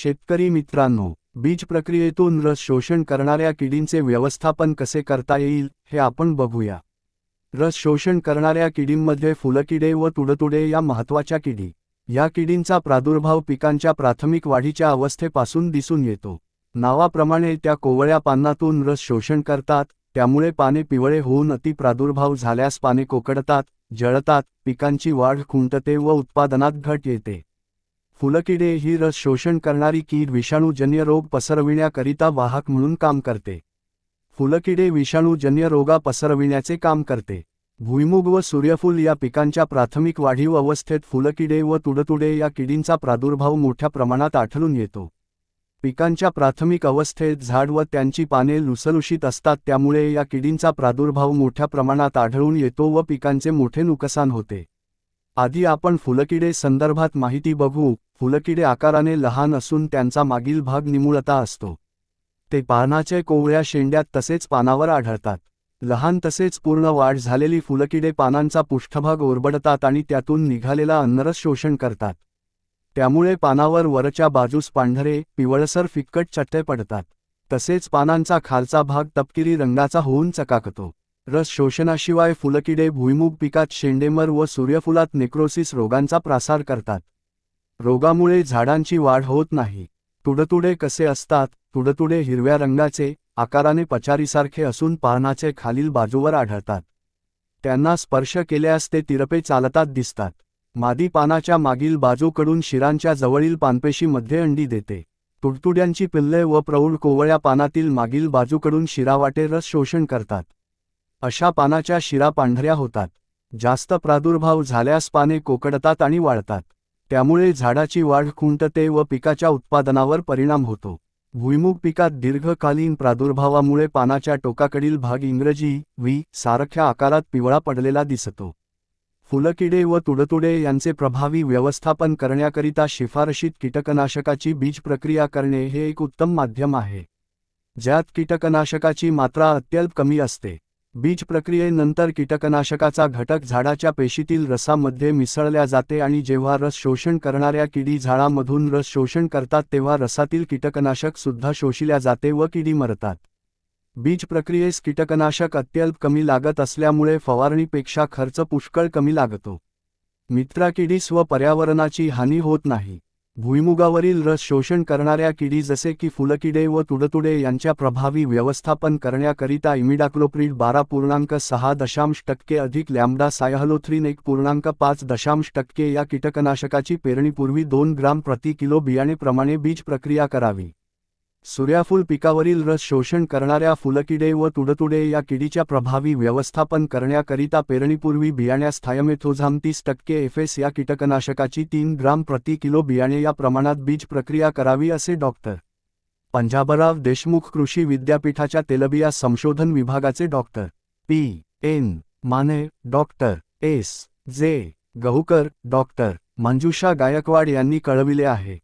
शेतकरी मित्रांनो बीज प्रक्रियेतून रस शोषण करणाऱ्या किडींचे व्यवस्थापन कसे करता येईल हे आपण बघूया. रस शोषण करणाऱ्या किडींमध्ये फुलकिडे व तुडतुडे या महत्त्वाच्या किडी. या किडींचा प्रादुर्भाव पिकांच्या प्राथमिक वाढीच्या अवस्थेपासून दिसून येतो. नावाप्रमाणे त्या कोवळ्या पानातून रस शोषण करतात त्यामुळे पाने पिवळे होऊन अति प्रादुर्भाव झाल्यास पाने कोकडतात जळतात पिकांची वाढ खुंटते व उत्पादनात घट येते. फुलकिडे ही रस शोषण करणारी कीड विषाणूजन्य रोग पसरविण्याकरिता वाहक म्हणून काम करते. फुलकिडे विषाणूजन्य रोगा पसरविण्याचे काम करते. भुईमुग व सूर्यफूल या पिकांच्या प्राथमिक वाढीव अवस्थेत फुलकिडे व तुडतुडे या किडींचा प्रादुर्भाव मोठ्या प्रमाणात आढळून येतो. पिकांच्या प्राथमिक अवस्थेत झाड व त्यांची पाने लुसलुशीत असतात त्यामुळे या किडींचा प्रादुर्भाव मोठ्या प्रमाणात आढळून येतो व पिकांचे मोठे नुकसान होते. आधी आपण फुलकिडे संदर्भात माहिती बघू फुलकिडे आकाराने लहान असून त्यांचा मागील भाग निमुळता असतो. ते पानाचे कोवळ्या शेंड्यात तसेच पानावर आढळतात. लहान तसेच पूर्ण वाढ झालेली फुलकिडे पानांचा पृष्ठभाग ओरबडतात आणि त्यातून निघालेला अन्नरस शोषण करतात. त्यामुळे पानावर वरच्या बाजूस पांढरे पिवळसर फिक्कट चट्टे पडतात. तसेच पानांचा खालचा भाग तपकिरी रंगाचा होऊन चकाकतो. रस शोषणाशिवाय फुलकिडे भुईमुग पिकात शेंडेमर व सूर्यफुलात नेक्रोसिस रोगांचा प्रसार करतात. रोगामुळे झाडांची वाढ होत नाही. तुडतुडे कसे असतात? तुडतुडे हिरव्या रंगाचे आकाराने पचारीसारखे असून पानाचे खालील बाजूवर आढळतात. त्यांना स्पर्श केल्यास ते तिरपे चालतात दिसतात. मादी पानाच्या मागील बाजूकडून शिरांच्या जवळील पानपेशीमध्ये अंडी देते. तुडतुड्यांची पिल्ले व प्रौढ कोवळ्या पानातील मागील बाजूकडून शिरावाटे रस शोषण करतात. अशा पानाच्या शिरा पांढऱ्या होतात. जास्त प्रादुर्भाव झाल्यास पाने कोकडतात आणि वाळतात. त्यामुळे झाडाची वाढ खुंटते व पिकाच्या उत्पादनावर परिणाम होतो. भुईमुग पिकात दीर्घकालीन प्रादुर्भावामुळे पानाच्या टोकाकडील भाग इंग्रजी वी सारख्या आकारात पिवळा पडलेला दिसतो. फुलकिडे व तुडतुडे यांचे प्रभावी व्यवस्थापन करण्याकरिता शिफारशीत कीटकनाशकाची बीज प्रक्रिया करणे हे एक उत्तम माध्यम आहे. ज्यात कीटकनाशकाची मात्रा अत्यल्प कमी असते. बीज प्रक्रियेनंतर कीटकनाशकाचा घटक झाडाच्या पेशीतील रसामध्ये मिसळल्या जाते आणि जेव्हा रस शोषण करणाऱ्या किडी झाडामधून रस शोषण करतात तेव्हा रसातील कीटकनाशक सुद्धा शोषिल्या जाते व किडी मरतात. बीज प्रक्रियेस कीटकनाशक अत्यल्प कमी लागत असल्यामुळे फवारणीपेक्षा खर्च पुष्कळ कमी लागतो. मित्रा किडीस व पर्यावरणाची हानी होत नाही. भुईमुगावरील रस शोषण करणाऱ्या किडी जसे की फुलकिडे व तुडतुडे यांच्या प्रभावी व्यवस्थापन करण्याकरिता इमिडाक्लोप्रीड बारा पूर्णांक सहा दशांश टक्के अधिक लॅम्बडा सायहलोथ्रीन एक पूर्णांक पाच दशांश टक्के या कीटकनाशकाची पेरणीपूर्वी दोन ग्राम प्रति किलो बियाणेप्रमाणे बीज प्रक्रिया करावी. सूर्याफूल पिकावरील रस शोषण करणाऱ्या फुलकिडे व तुडतुडे या किडीच्या प्रभावी व्यवस्थापन करण्याकरिता पेरणीपूर्वी बियाण्यास थायमेथोझाम तीस टक्के एफएस या कीटकनाशकाची तीन ग्राम प्रति किलो बियाणे या प्रमाणात बीज प्रक्रिया करावी असे डॉक्टर पंजाबराव देशमुख कृषी विद्यापीठाच्या तेलबिया संशोधन विभागाचे doctor P. N. Mane doctor S. J. Gahukar doctor मंजुषा गायकवाड यांनी कळविले आहे.